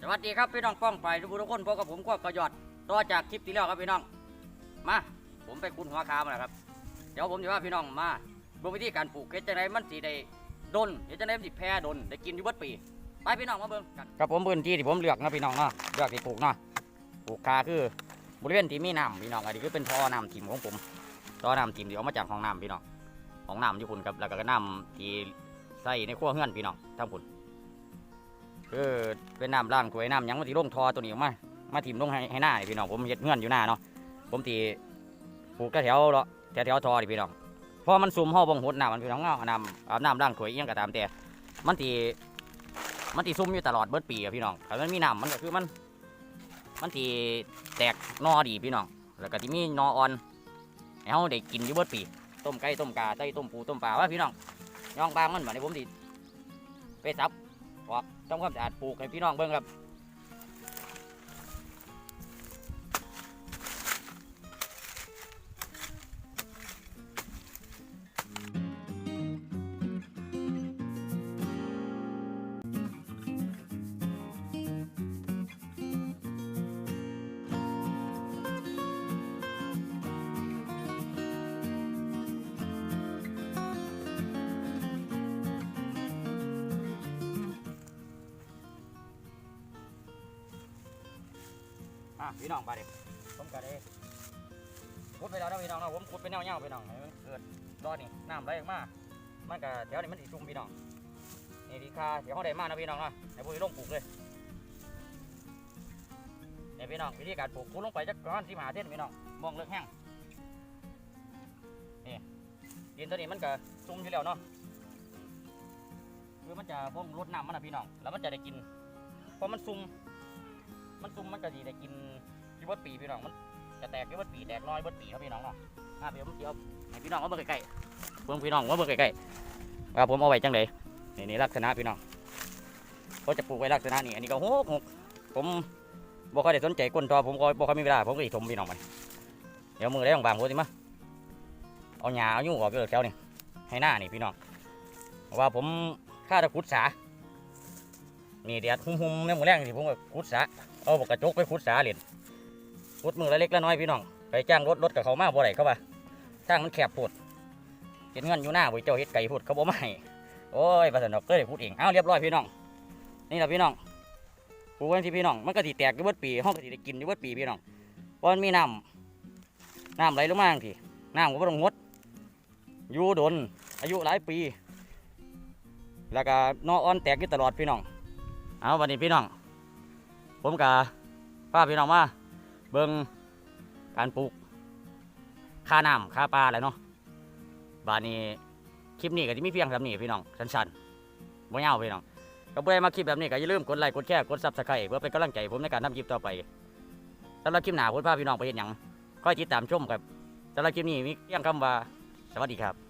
สวัสดีครับพี่น้องป้องไปทุกทุกคนพบกับผมก็กระยอดต่อจากคลิปที่แล้วครับพี่น้อง มา ผมไปคุณหัวคามาแล้วครับ เดี๋ยวผมจะว่าพี่น้องมาดูวิธีการปลูกเฮ็ดจังไดมันสีได้ดนเฮ็ดจังไดมันสิแพร่ดนได้กินอยู่เบิดปี ไปพี่น้องมาเบิ่งกันครับผมพื้นที่ที่ผมเลือกนะพี่น้องเนาะเลือกที่ปลูกเนาะปลูกคาคือบริเวณที่มีน้ำพี่น้องอันนี้คือเป็นท่อน้ำทิมของผมท่อน้ำทิมที่ออกมาจากห้องน้ำพี่น้องห้องน้ำที่คุณครับแล้วก็น้ำที่ใส่ในครัวเฮือนพี่น้องทั้งคุณ คือเป็นน้ำล้างถวยน้ำหยังมาที่ลงทอตัวนี้ออกมา มาถิ่มลงให้ให้หน้านี่พี่น้องผมเฮ็ดเงื่อนอยู่หน้าเนาะผมตีปลูกแถวๆเลาะแถวแถวๆทอนี่พี่น้องพอมันซุ่มห่อบงหดน้ำมันพี่น้องเอาน้ำอาบน้ำล้างถวยอิหยังก็ตามแต่มันตีมันตีซุ่มอยู่ตลอดเบิดปีอะพี่น้องถ้ามันมีน้ำมันก็คือมัน มันตีแตกนอดีพี่น้องแล้วก็ที่มีนออ่อนให้เฮาได้กินอยู่เบิดปี ต้มไก่ต้มกาไต้ต้มปูต้มปลาว่าพี่น้องย่องบางมันบัดนี้ผมสิไปซับ ออกทำความสะอาดปลูกให้พี่น้องเบิ่งครับ อะพี่น้องไปเด็กผมก็ได้ขุดไปแล้วนะพี่น้องนะผมขุดไปแนวเงาพี่น้องให้มันเกิดรอดนี่น้ำไหลออกมามันก็แถวนี้มันสิชุ่มพี่น้องนี่ดีค่าเดี๋ยวเขาได้มานะพี่น้องนะให้พวกนี้ลงปลูกเลยนี่พี่น้องวิธีการปลูกขุดลงไปจักประมาณสิบหาเซนพี่น้องมองเลิกแห้งนี่ดินตัวนี้มันก็ชุ่มอยู่แล้วเนาะคือมันจะพ่งรดน้ำมันนะพี่น้องแล้วมันจะได้กินเพราะมันซุ่ม มันซุ่มมันก็ดีได้กินอยี่บดปีพี่น้องมันจะแตกอยี่บดปีแตกน้อยเบดปีครับพี่น้องเนาะมาเดี๋ยวเดี๋ยวให้พี่น้องมาเบิ่งใกล้ๆเบิ่งพี่น้องมาเบิ่งใกล้ๆว่าผมเอาไว้จังไดนี่นี่ลักษณะพี่น้องเขาจะปลูกไว้ลักษณะนี้อันนี้ก็โหกหกผมบ่ค่อยได้สนใจก้นทอผมก็บ่ค่อยมีเวลาผมก็สิถมพี่น้องมันเดี๋ยวมือได้ของบางๆผมสิมาเอาหญ้าเอายุ่งออกเกิดแถวนี่ให้หน้านี่พี่น้องว่าผมข้าจะขุดสานี่เดี๋ยวหุ่มๆในหมู่แรงสิผมก็ขุดสา เอากระจกไปขุดสาเหรียญขุดมือละเล็กละน้อยพี่น้อง ไปจ้างรถรถกับเขามาบ่ได้เขาว่าทางมันแคบโพดเห็นเงินอยู่หน้าบุเจ้าเฮ็ดไก่พูดเขาบ่มาให้โอ้ยประสนอกก็เลยพูดเองเอาเรียบร้อยพี่น้อง นี่แหละพี่น้องปลูกไว้ที่พี่น้อง มันก็สิแตกอยู่เบิดปีห้องก็สิได้กินอยู่เบิดปีพี่น้องเพราะมันมีน้ำน้ำไหลลงมาทีน้ำก็บ่ต้องงดอยู่ดน อายุหลายปี แล้วก็นออ่อนแตกอยู่ตลอดพี่น้อง เอาวันนี้พี่น้อง ผมกับป้าพี่น้องมาเบิ่งการปลูกค่าน้ำค่าปลาอะไรเนาะบานนี้คลิปนี้ก็จะมีเพียงแบบนี้พี่น้องสั้นๆบ่ยาวพี่น้องก็เพื่อมาคลิปแบบนี้ก็อย่าลืมกดไลค์กดแชร์กดซับสไครต์เพื่อเป็นกำลังใจผมในการทำคลิปต่อไปสำหรับคลิปหน้าผมพาพี่น้องไปเห็นหยังค่อยติดตามชมครับสำหรับคลิปนี้มีเพียงคำว่าสวัสดีครับ